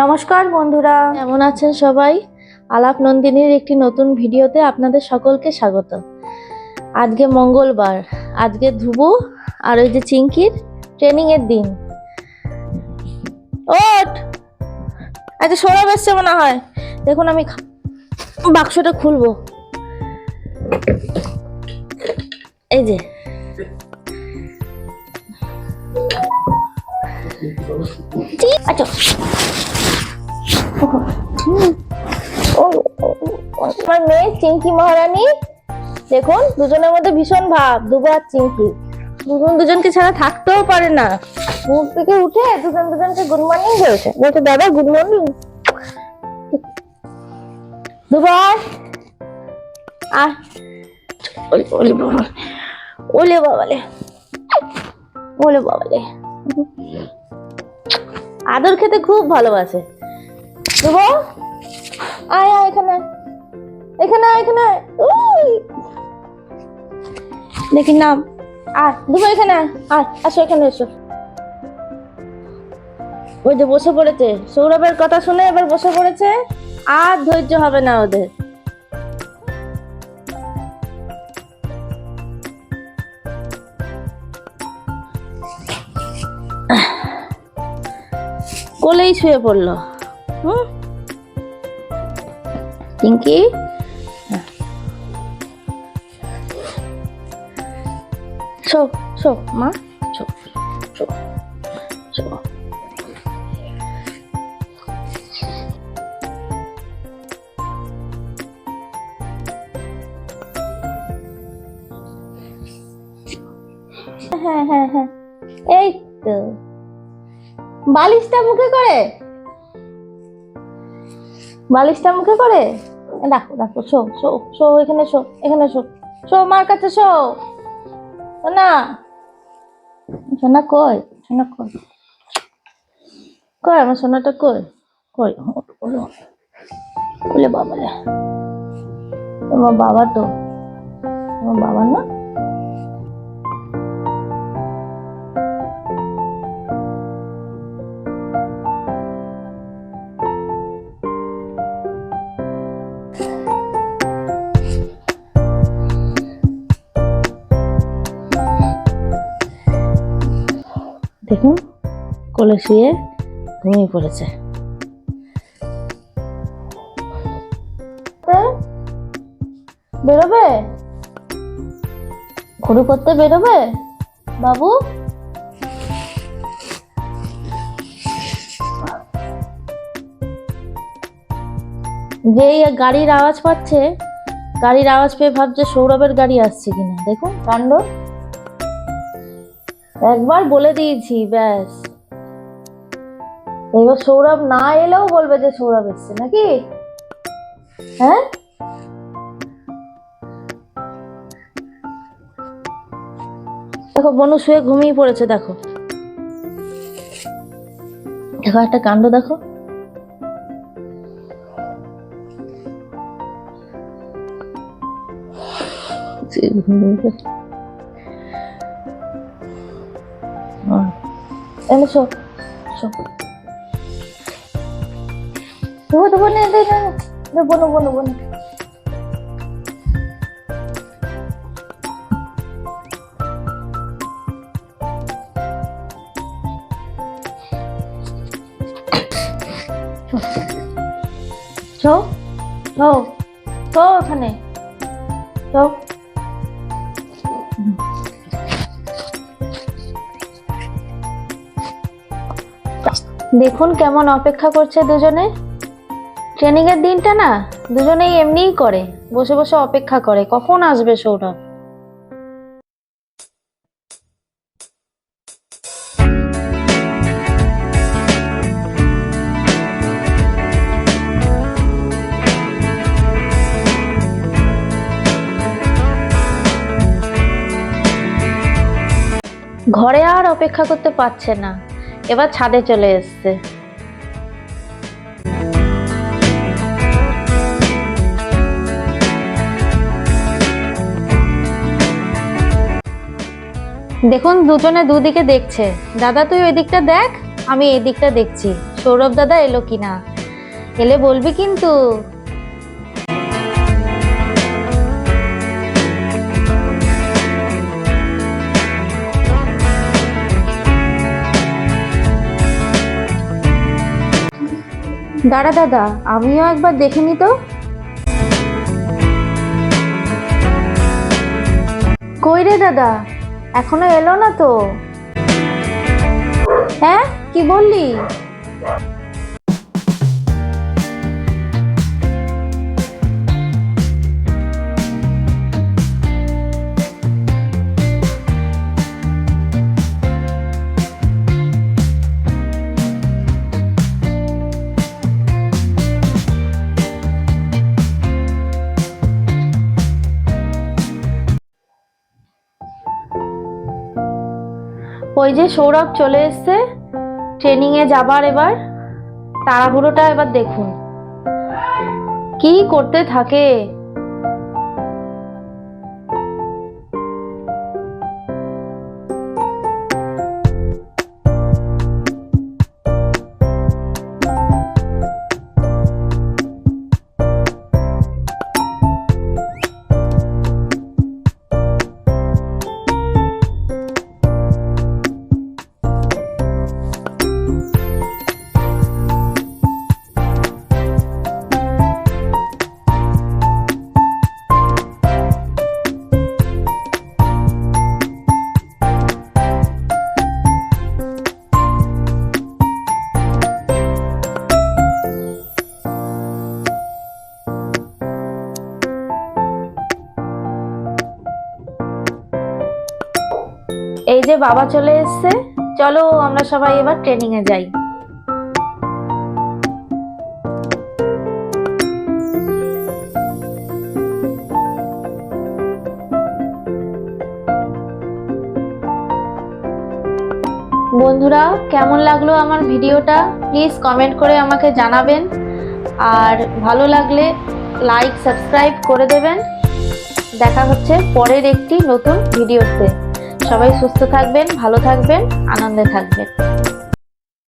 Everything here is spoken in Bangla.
নমস্কার বন্ধুরা। কেমন আছেন সবাই? আলাপ নন্দিনীর একটি নতুন ভিডিওতে আপনাদের সকলকে স্বাগত। আজকে মঙ্গলবার, আজকে ধুবু আর ওই যে চিঙ্কির ট্রেনিং এর দিন। ওট আচ্ছা সৌরভ এসছে মনে হয়। দেখুন আমি বাক্সটা খুলবো। এই যে। আচ্ছা আমার মেয়ে চিঙ্কি মহারানী। দেখুন, দুজনের মধ্যে ভীষণ ভাব, দুবার চিঙ্কি দুজন দুজনকে ছাড়া থাকতেও পারে না। ঘুম থেকে উঠে দুজন দুজনকে গুড মর্নিং বলছে। বলছে, দাদা, গুড মর্নিং। দুবার। আর ওলে বাবা ওলে বাবালে। ওলে বাবালে। আদর খেতে খুব ভালোবাসে। দুবো আয় আয় এখানে। এখানে আয়, এখানে। দেখি নাম আয় দুবো এখানে আয় আসো এখানে এসো। ওই যে বসে পড়েছে। সৌরভের কথা শুনে এবার বসে পড়েছে। আর ধৈর্য হবে না ওদের। কোলেই শুয়ে পড়ল। হুম? পিঙ্কি? শো শো, মা, শো শো শো। হ্যাঁ হ্যাঁ হ্যাঁ। এই তো। বালিশটা মুখে করে। বালিশটা মুখে করে? রাখো রাখো শো শো শো, এখানে শো এখানে শো। শো, মার কাছে শো। না সোনা কই? সোনা কই? কই, আমার সোনাটা কই? কই? বলো বলে বাবালে তোমার বাবা তো। তোমার বাবা না? দেখুন, কোলে শুয়ে ঘুমিয়ে পড়েছে। বেরোবে? ঘুরু করতে বেরোবে? বাবু? যেই গাড়ির আওয়াজ পাচ্ছে, গাড়ির আওয়াজ পেয়ে ভাবছে সৌরভের গাড়ি আসছে কিনা। দেখুন, কাণ্ড। একবার বলে দিয়েছি, ব্যাস। এবার সৌরভ না এলেও বলবে যে সৌরভ এসছে নাকি? হ্যাঁ? দেখো, বনু শুয়ে ঘুমিয়ে পড়েছে, দেখো। দেখো, একটা কাণ্ড দেখো। ঘুমিয়ে এনে শো শো। দেবো দেবো নে দে নে দেবো নেব নেব নে। শো শো শো ওখানে শো। দেখুন কেমন অপেক্ষা করছে দুজনে। ট্রেনিং এর দিনটা না দুজনেই এমনিই করে, বসে বসে অপেক্ষা করে, কখন আসবে সৌরভ? ঘরে আর অপেক্ষা করতে পারছে না। এবার ছাদে চলে এসছে। দেখুন, দুজনে দুদিকে দেখছে। দাদা, তুই ওই দিকটা দেখ, আমি এই দিকটা দেখছি। সৌরভ দাদা এলো কিনা? এলে বলবি কিন্তু। দাঁড়া দাদা, আমিও একবার দেখে নি তো। কই রে দাদা, এখনও এলো না তো? হ্যাঁ কি বললি? ওই যে সৌরভ চলে এসছে ট্রেনিং এ যাবার এবার। তাড়াহুড়োটা এবার দেখুন। কি করতে থাকে? যে বাবা চলে এসছে, চলো আমরা সবাই এবার ট্রেনিং এ যাই। বন্ধুরা, কেমন লাগল আমার ভিডিওটা? প্লিজ কমেন্ট করে আমাকে জানাবেন। আর ভালো লাগলে লাইক সাবস্ক্রাইব করে দেবেন। দেখা হচ্ছে পরের একটি নতুন ভিডিওতে। সবাই সুস্থ থাকবেন ভালো থাকবেন আনন্দে থাকবেন।